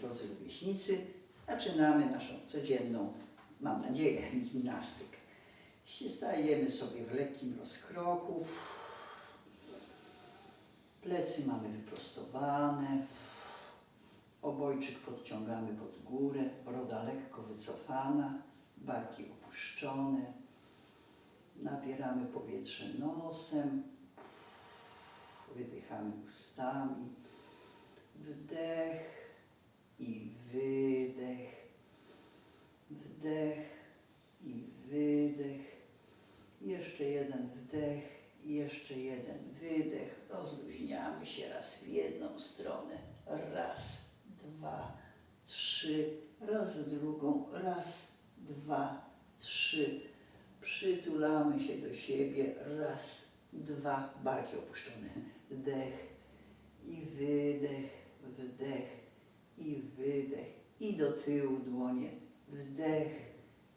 drodzy rówieśnicy, zaczynamy naszą codzienną, mam nadzieję, gimnastykę. Stajemy sobie w lekkim rozkroku. Plecy mamy wyprostowane. Obojczyk podciągamy pod górę, broda lekko wycofana, barki opuszczone. Nabieramy powietrze nosem, wydychamy ustami. Wdech i wydech. Wdech i wydech. Jeszcze jeden wdech i jeszcze jeden wydech. Rozluźniamy się raz w jedną stronę. Raz, dwa, trzy. Raz w drugą. Raz, dwa, trzy. Przytulamy się do siebie. Raz, dwa. Barki opuszczone. Wdech i wydech, wdech i wydech. I do tyłu dłonie. Wdech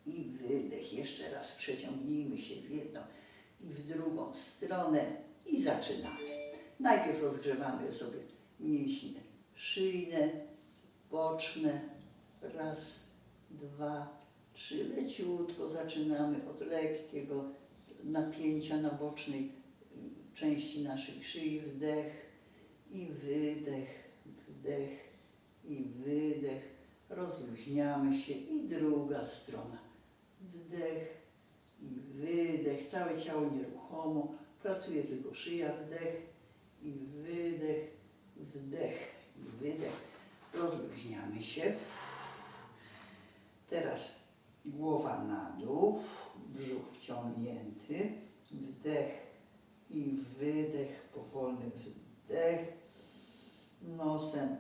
i wydech. Jeszcze raz przeciągnijmy się w jedną i w drugą stronę i zaczynamy. Najpierw rozgrzewamy sobie mięśnie szyjne, boczne. Raz, dwa, trzy. Leciutko zaczynamy od lekkiego napięcia na bocznej części naszej szyi. Wdech i wydech, wdech i wydech. Rozluźniamy się i druga strona. Wdech i wydech. Całe ciało nieruchomo. Pracuje tylko szyja. Wdech i wydech, wdech i wydech. Rozluźniamy się. Teraz głowa na dół, brzuch wciągnięty. Wdech i wydech, powolny wdech. Nosem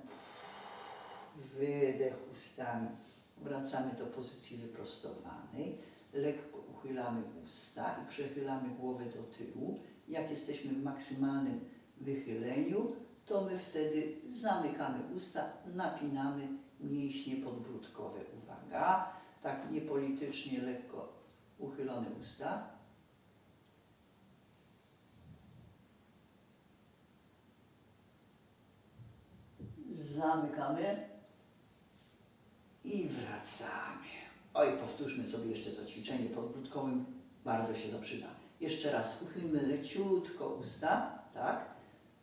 wydech ustami. Wracamy do pozycji wyprostowanej. Lekko uchylamy usta i przechylamy głowę do tyłu. Jak jesteśmy w maksymalnym wychyleniu, to my wtedy zamykamy usta, napinamy mięśnie podbródkowe. Uwaga, tak niepolitycznie lekko uchylone usta. Zamykamy i wracamy. Oj, powtórzmy sobie jeszcze to ćwiczenie podbródkowym. Bardzo się to przyda. Jeszcze raz uchylmy leciutko usta, tak,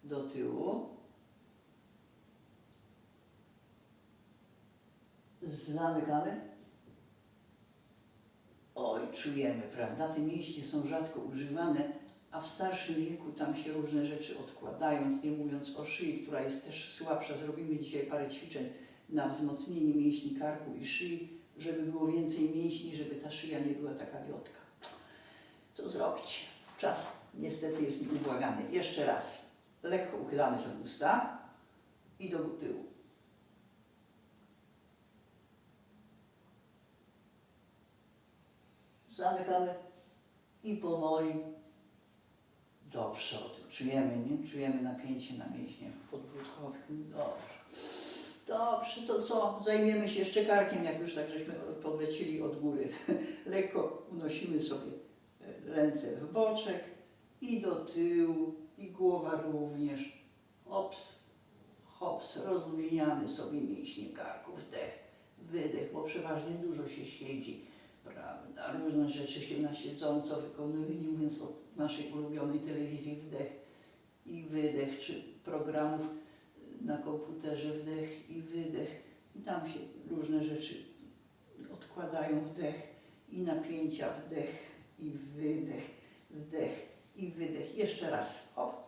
do tyłu. Zamykamy. Oj, czujemy, prawda? Te mięśnie są rzadko używane, a w starszym wieku tam się różne rzeczy odkładając, nie mówiąc o szyi, która jest też słabsza. Zrobimy dzisiaj parę ćwiczeń na wzmocnienie mięśni karku i szyi, żeby było więcej mięśni, żeby ta szyja nie była taka wiotka. Co zrobić? Czas niestety jest nieubłagany. Jeszcze raz. Lekko uchylamy sobie usta i do tyłu. Zamykamy i powoli do przodu. Czujemy, nie? Czujemy napięcie na mięśniach podbródkowych. Dobrze. Dobrze, to co? Zajmiemy się jeszcze karkiem, jak już tak żeśmy podlecili od góry. Lekko unosimy sobie e, ręce w boczek i do tyłu, i głowa również. Hops, hops, rozluźniamy sobie mięśnie karku, wdech, wydech, bo przeważnie dużo się siedzi, prawda? Różne rzeczy się na siedząco wykonuje, nie mówiąc o naszej ulubionej telewizji, wdech i wydech, czy programów na komputerze wdech i wydech i tam się różne rzeczy odkładają wdech i napięcia wdech i wydech, wdech i wydech. Jeszcze raz, hop,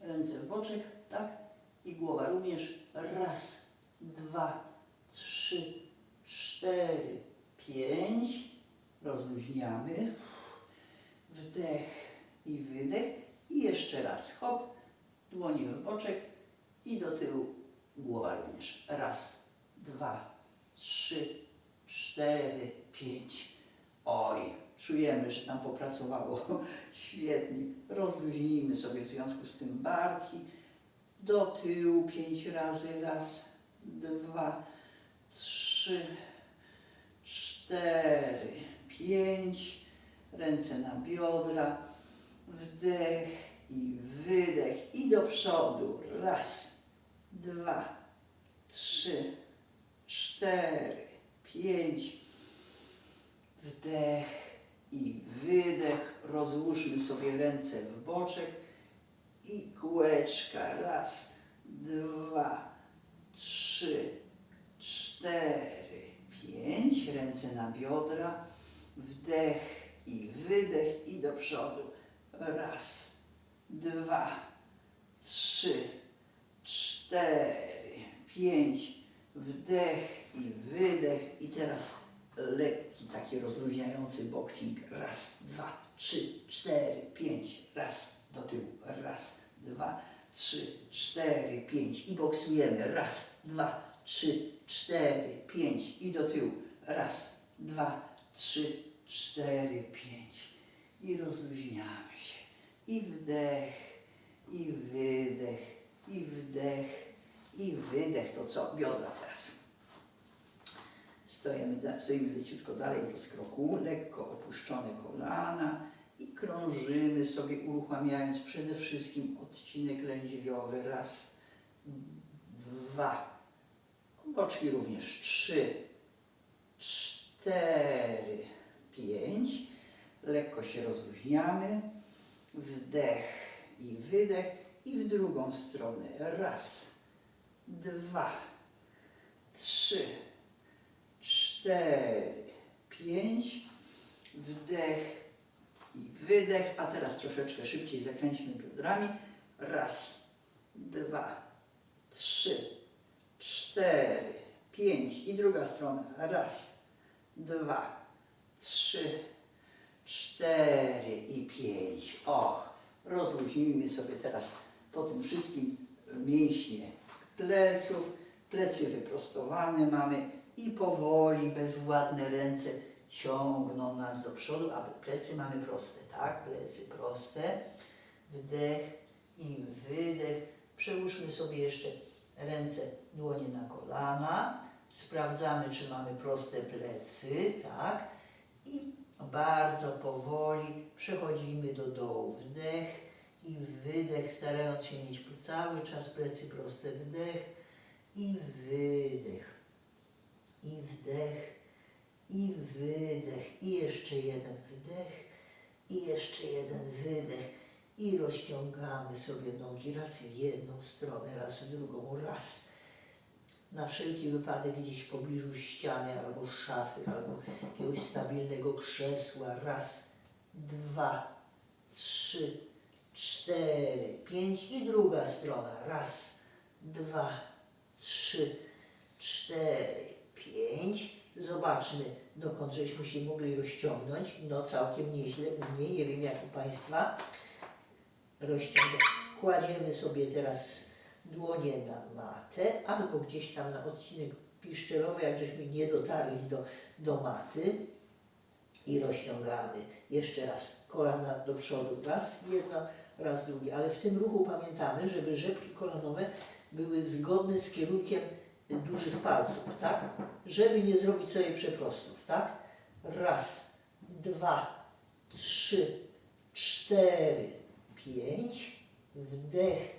ręce w boczek, tak i głowa również. Raz, dwa, trzy, cztery, pięć. Rozluźniamy. Wdech i wydech. I jeszcze raz, hop, dłonie w boczek i do tyłu głowa również. Raz, dwa, trzy, cztery, pięć. Oj, czujemy, że tam popracowało świetnie. Rozluźnijmy sobie w związku z tym barki. Do tyłu pięć razy. Raz, dwa, trzy, cztery, pięć. Ręce na biodra. Wdech i wydech. I do przodu. Raz, dwa, trzy, cztery, pięć. Wdech i wydech. Rozłóżmy sobie ręce w boczek i kółeczka. Raz, dwa, trzy, cztery, pięć. Ręce na biodra. Wdech i wydech i do przodu. Raz, dwa, trzy, cztery, pięć. Wdech i wydech. I teraz lekki taki rozluźniający boxing. Raz, dwa, trzy, cztery, pięć. Raz do tyłu. Raz, dwa, trzy, cztery, pięć. I boksujemy. Raz, dwa, trzy, cztery, pięć. I do tyłu. Raz, dwa, trzy, cztery, pięć. I rozluźniamy się. I wdech, i wydech, i wdech, i wydech. To co? Biodra teraz. Stoimy, stoimy leciutko dalej w rozkroku, lekko opuszczone kolana i krążymy sobie, uruchamiając przede wszystkim odcinek lędźwiowy. Raz, dwa, boczki również. Trzy, cztery, pięć. Lekko się rozluźniamy. Wdech i wydech i w drugą stronę. Raz, dwa, trzy, cztery, pięć. Wdech i wydech. A teraz troszeczkę szybciej zakręćmy biodrami. Raz, dwa, trzy, cztery, pięć. I druga strona. Raz, dwa, trzy, cztery i pięć. Och, rozluźnijmy sobie teraz po tym wszystkim mięśnie pleców. Plecy wyprostowane mamy i powoli, bezwładne ręce ciągną nas do przodu, aby plecy mamy proste, tak? Plecy proste. Wdech i wydech. Przełóżmy sobie jeszcze ręce, dłonie na kolana. Sprawdzamy, czy mamy proste plecy, tak? I bardzo powoli przechodzimy do dołu. Wdech i wydech, starając się mieć cały czas plecy proste. Wdech i wydech. I wdech, i wydech. I jeszcze jeden wdech, i jeszcze jeden wydech. I rozciągamy sobie nogi raz w jedną stronę, raz w drugą, raz. Na wszelki wypadek gdzieś w pobliżu ściany albo szafy, albo jakiegoś stabilnego krzesła. Raz, dwa, trzy, cztery, pięć i druga strona. Raz, dwa, trzy, cztery, pięć. Zobaczmy, dokąd żeśmy się mogli rozciągnąć. No całkiem nieźle u mnie, nie wiem jak u Państwa. Rozciągamy. Kładziemy sobie teraz dłonie na matę albo gdzieś tam na odcinek piszczelowy, jak żeśmy nie dotarli do, do maty i rozciągamy. Jeszcze raz kolana do przodu, raz jedno, raz drugie. Ale w tym ruchu pamiętamy, żeby rzepki kolanowe były zgodne z kierunkiem dużych palców, tak? Żeby nie zrobić sobie przeprostów, tak? Raz, dwa, trzy, cztery, pięć, wdech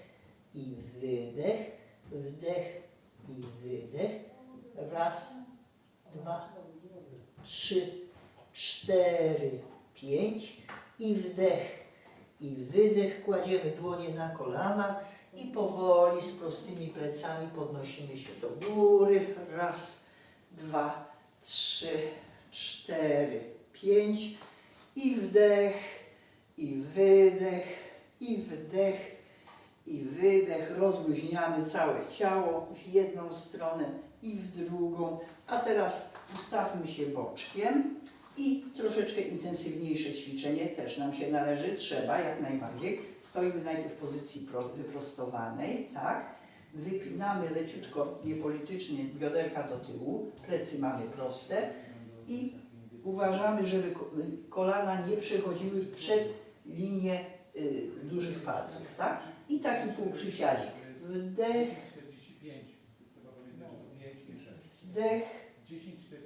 i wydech, wdech i wydech, raz, dwa, trzy, cztery, pięć i wdech i wydech. Kładziemy dłonie na kolana i powoli z prostymi plecami podnosimy się do góry. Raz, dwa, trzy, cztery, pięć i wdech i wydech i wdech i wydech. Rozluźniamy całe ciało w jedną stronę i w drugą. A teraz ustawmy się boczkiem i troszeczkę intensywniejsze ćwiczenie też nam się należy. Trzeba jak najbardziej. Stoimy najpierw w pozycji pro- wyprostowanej, tak? Wypinamy leciutko, niepolitycznie bioderka do tyłu, plecy mamy proste i uważamy, żeby ko- kolana nie przechodziły przed linię y, dużych palców, tak? I taki półprzysiadzik. Wdech, 45. Trzeba pamiętać, że nie, nie 6. wdech 10, 40.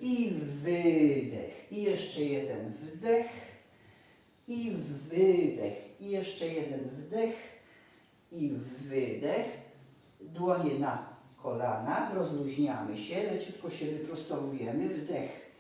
i wydech. I jeszcze jeden wdech. I wydech. I jeszcze jeden wdech. I wydech. Dłonie na kolana, rozluźniamy się, leciutko się wyprostowujemy, wdech,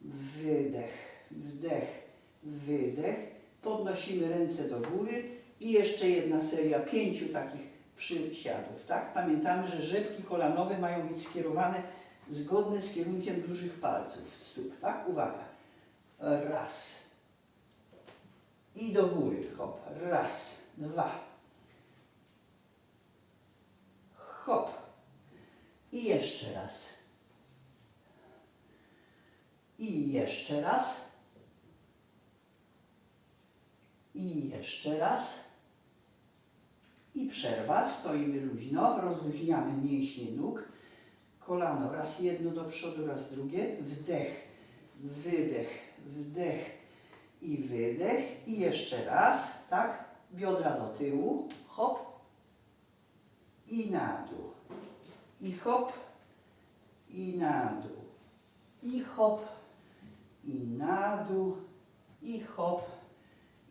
wydech, wdech, wydech, podnosimy ręce do góry. I jeszcze jedna seria pięciu takich przysiadów, tak? Pamiętamy, że rzepki kolanowe mają być skierowane zgodne z kierunkiem dużych palców stóp, tak? Uwaga. Raz. I do góry, hop. Raz, dwa. Hop. I jeszcze raz. I jeszcze raz. I jeszcze raz. I przerwa. Stoimy luźno. Rozluźniamy mięśnie nóg. Kolano raz jedno do przodu, raz drugie. Wdech, wydech, wdech i wydech. I jeszcze raz. Tak. Biodra do tyłu. Hop. I na dół. I hop. I na dół. I hop. I na dół. I hop.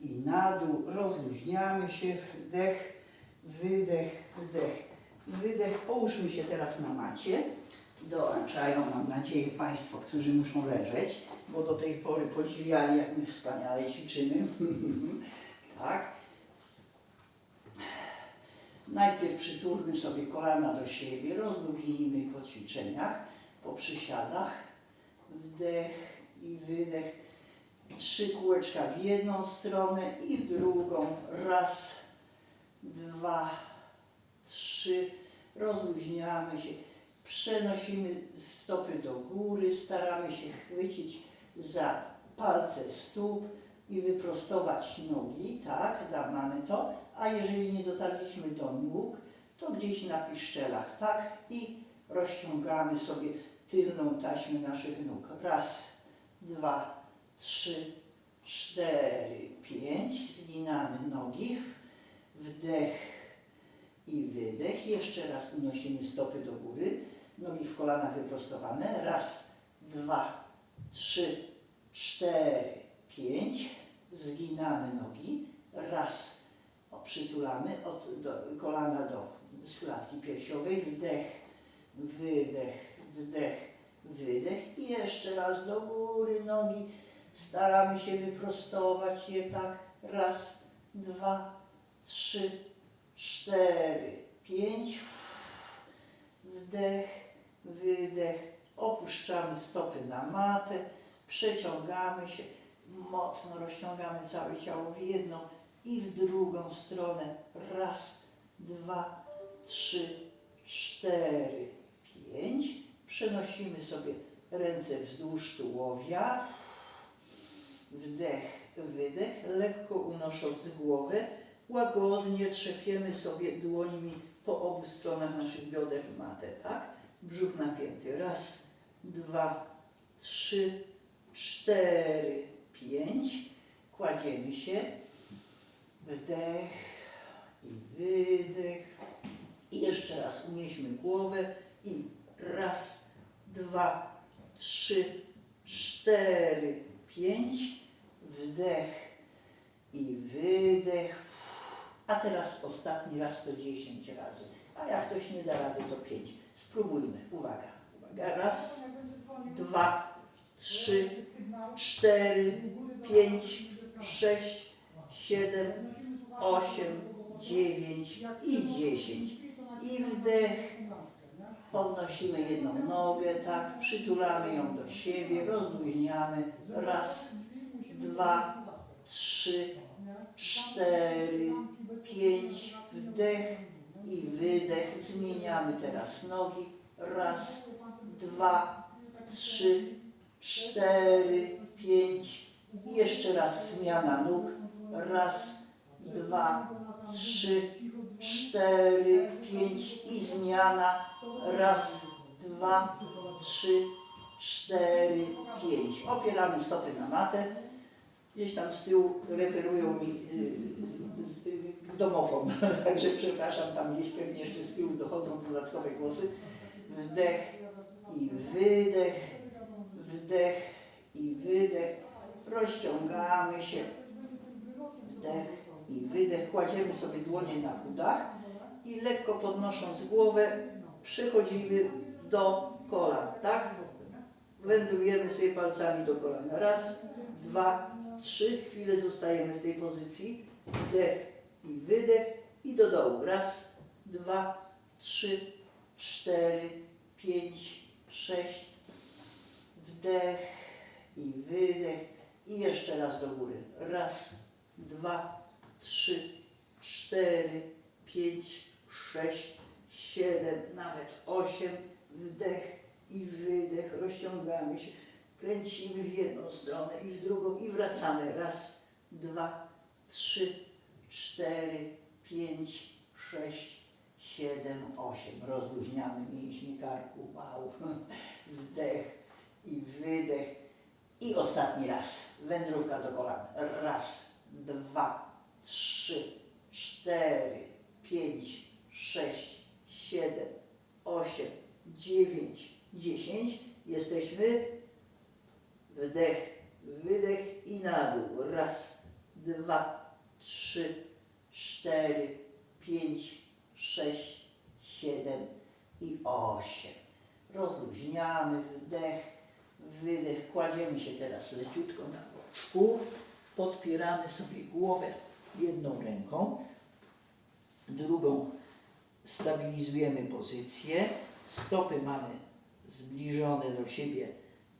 I na dół. Rozluźniamy się. Wdech, wydech, wdech, wydech. Połóżmy się teraz na macie. Dołączają, mam nadzieję, Państwo, którzy muszą leżeć, bo do tej pory podziwiali, jak my wspaniale ćwiczymy. tak. Najpierw przytulmy sobie kolana do siebie, rozluźnijmy po ćwiczeniach, po przysiadach. Wdech i wydech. Trzy kółeczka w jedną stronę i w drugą. Raz, dwa, trzy. Rozluźniamy się. Przenosimy stopy do góry. Staramy się chwycić za palce stóp i wyprostować nogi. Tak, da, mamy to. A jeżeli nie dotarliśmy do nóg, to gdzieś na piszczelach. Tak, i rozciągamy sobie tylną taśmę naszych nóg. Raz, dwa, trzy, cztery, pięć. Zginamy nogi. Wdech i wydech. Jeszcze raz unosimy stopy do góry. Nogi w kolanach wyprostowane. Raz, dwa, trzy, cztery, pięć. Zginamy nogi. Raz. Przytulamy od do, kolana do składki piersiowej. Wdech, wydech, wdech, wydech. I jeszcze raz do góry nogi. Staramy się wyprostować je tak. Raz, dwa, trzy, cztery, pięć. Wdech, wydech. Opuszczamy stopy na matę. Przeciągamy się. Mocno rozciągamy całe ciało w jedną i w drugą stronę. Raz, dwa, trzy, cztery, pięć. Przenosimy sobie ręce wzdłuż tułowia. Wdech, wydech, lekko unosząc głowę, łagodnie trzepiemy sobie dłońmi po obu stronach naszych bioder w matę, tak? Brzuch napięty. Raz, dwa, trzy, cztery, pięć. Kładziemy się. Wdech i wydech. I jeszcze raz unieśmy głowę i raz, dwa, trzy, cztery, pięć. Wdech i wydech. A teraz ostatni raz to 10 razy. A jak ktoś nie da rady, to 5. Spróbujmy. Uwaga. Uwaga. Raz, dwa, trzy, cztery, pięć, sześć, siedem, osiem, dziewięć i dziesięć. I wdech. Podnosimy jedną nogę, tak, przytulamy ją do siebie, rozluźniamy. Raz, dwa, trzy, cztery, pięć, wdech i wydech. Zmieniamy teraz nogi. Raz, dwa, trzy, cztery, pięć. I jeszcze raz zmiana nóg. Raz, dwa, trzy, cztery, pięć i zmiana. Raz, dwa, trzy, cztery, pięć. Opieramy stopy na matę. Gdzieś tam z tyłu reperują mi yy, domofon, także przepraszam, tam gdzieś pewnie jeszcze z tyłu dochodzą dodatkowe głosy. Wdech i wydech, wdech i wydech. Rozciągamy się. Wdech i wydech. Kładziemy sobie dłonie na udach i lekko podnosząc głowę Przechodzimy do kolan, tak? Wędrujemy sobie palcami do kolana. Raz, dwa, trzy. Chwilę zostajemy w tej pozycji. Wdech i wydech i do dołu. Raz, dwa, trzy, cztery, pięć, sześć. Wdech i wydech i jeszcze raz do góry. Raz, dwa, trzy, cztery, pięć, sześć, siedem, nawet osiem. Wdech i wydech. Rozciągamy się. Kręcimy w jedną stronę i w drugą i wracamy. Raz, dwa, trzy, cztery, pięć, sześć, siedem, osiem. Rozluźniamy mięśnie karku. Wow. Wdech i wydech. I ostatni raz. Wędrówka do kolan. Raz, dwa, trzy, cztery, pięć, sześć, siedem, osiem, dziewięć, dziesięć. Jesteśmy. Wdech, wydech i na dół. Raz, dwa, trzy, cztery, pięć, sześć, siedem i osiem. Rozluźniamy wdech, wydech. Kładziemy się teraz leciutko na boczku. Podpieramy sobie głowę jedną ręką, drugą stabilizujemy pozycję. Stopy mamy zbliżone do siebie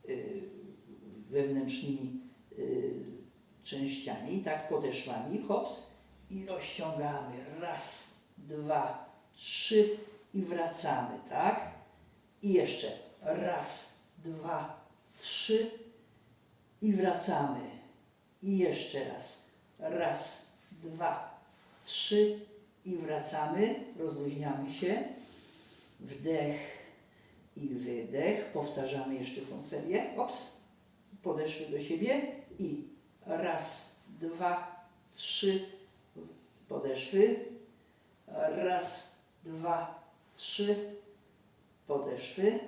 y, wewnętrznymi y, częściami, tak podeszwami, hops i rozciągamy. Raz, dwa, trzy i wracamy, tak? I jeszcze raz, dwa, trzy i wracamy. I jeszcze raz. Raz, dwa, trzy i wracamy. Rozluźniamy się. Wdech i wydech. Powtarzamy jeszcze tą serię. Ops. Podeszły do siebie i raz, dwa, trzy. Podeszwy. Raz, dwa, trzy. Podeszwy.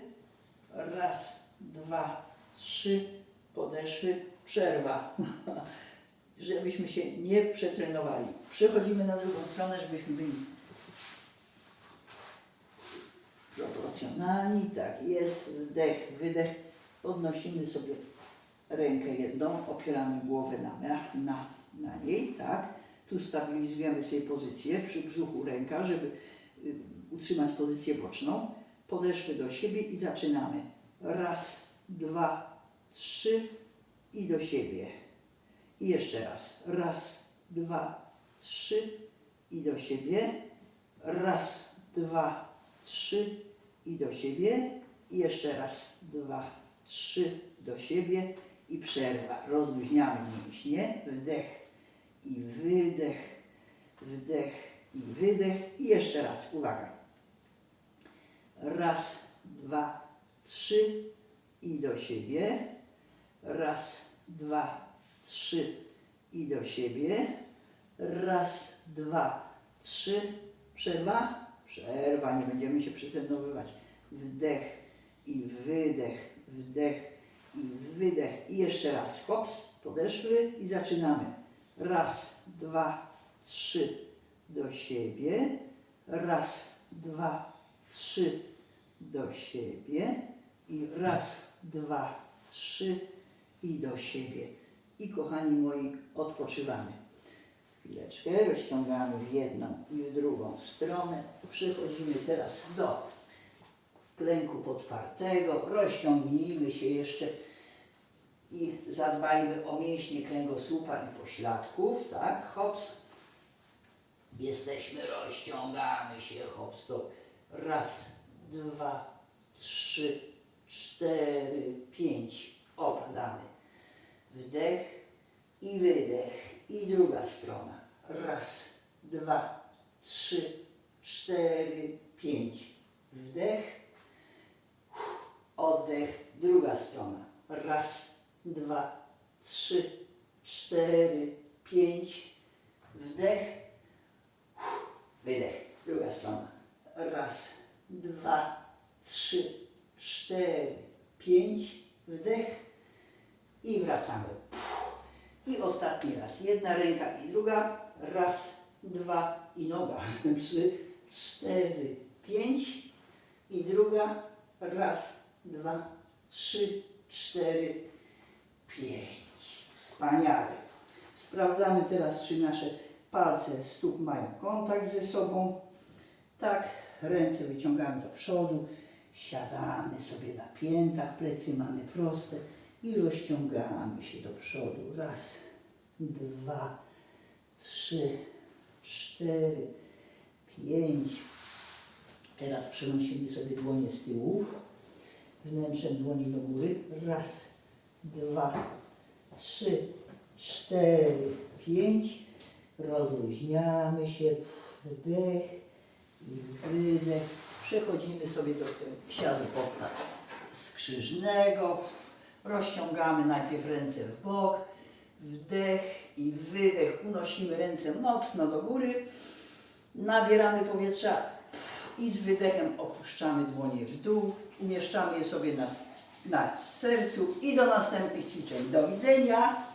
Raz, dwa, trzy. Podeszwy. Przerwa. żebyśmy się nie przetrenowali. Przechodzimy na drugą stronę, żebyśmy byli proporcjonalni. Tak, jest wdech, wydech. Podnosimy sobie rękę jedną, opieramy głowę na, na, na niej, tak. Tu stabilizujemy sobie pozycję przy brzuchu ręka, żeby y, utrzymać pozycję boczną. Podeszwy do siebie i zaczynamy. Raz, dwa, trzy i do siebie. I jeszcze raz. Raz, dwa, trzy i do siebie. Raz, dwa, trzy i do siebie. I jeszcze raz, dwa, trzy do siebie i przerwa. Rozluźniamy mięśnie. Wdech i wydech. Wdech i wydech. I jeszcze raz. Uwaga. Raz, dwa, trzy i do siebie. Raz, dwa, trzy i do siebie. Raz, dwa, trzy. Przerwa? Przerwa, nie będziemy się przetrenowywać. Wdech i wydech, wdech I jeszcze raz. Hops, podeszły i zaczynamy. Raz, dwa, trzy do siebie. Raz, dwa, trzy do siebie. I raz, dwa, trzy i do siebie. I kochani moi, odpoczywamy. Chwileczkę, rozciągamy w jedną i w drugą stronę. Przechodzimy teraz do klęku podpartego. Rozciągnijmy się jeszcze i zadbajmy o mięśnie kręgosłupa i pośladków, tak? Hops. Jesteśmy, rozciągamy się, hops. To raz, dwa, trzy, cztery, pięć. Opadamy. Wdech i wydech. I druga strona. Raz, dwa, trzy, cztery, pięć. Wdech, oddech. Druga strona. Raz, dwa, trzy, cztery, pięć. Wdech, wydech. Druga strona. Raz, dwa, trzy, cztery, pięć. Wdech i wracamy. I ostatni raz. Jedna ręka i druga. Raz, dwa i noga. Trzy, cztery, pięć. I druga. Raz, dwa, trzy, cztery, pięć. Wspaniale. Sprawdzamy teraz, czy nasze palce stóp mają kontakt ze sobą. Tak, ręce wyciągamy do przodu, siadamy sobie na piętach, plecy mamy proste i rozciągamy się do przodu. Raz, dwa, trzy, cztery, pięć. Teraz przenosimy sobie dłonie z tyłu, wnętrzem dłoni do góry. Raz, dwa, trzy, cztery, pięć. Rozluźniamy się, wdech i wydech. Przechodzimy sobie do siadu skrzyżnego. Rozciągamy najpierw ręce w bok, wdech i wydech. Unosimy ręce mocno do góry. Nabieramy powietrza i z wydechem opuszczamy dłonie w dół. Umieszczamy je sobie na, na sercu i do następnych ćwiczeń. Do widzenia.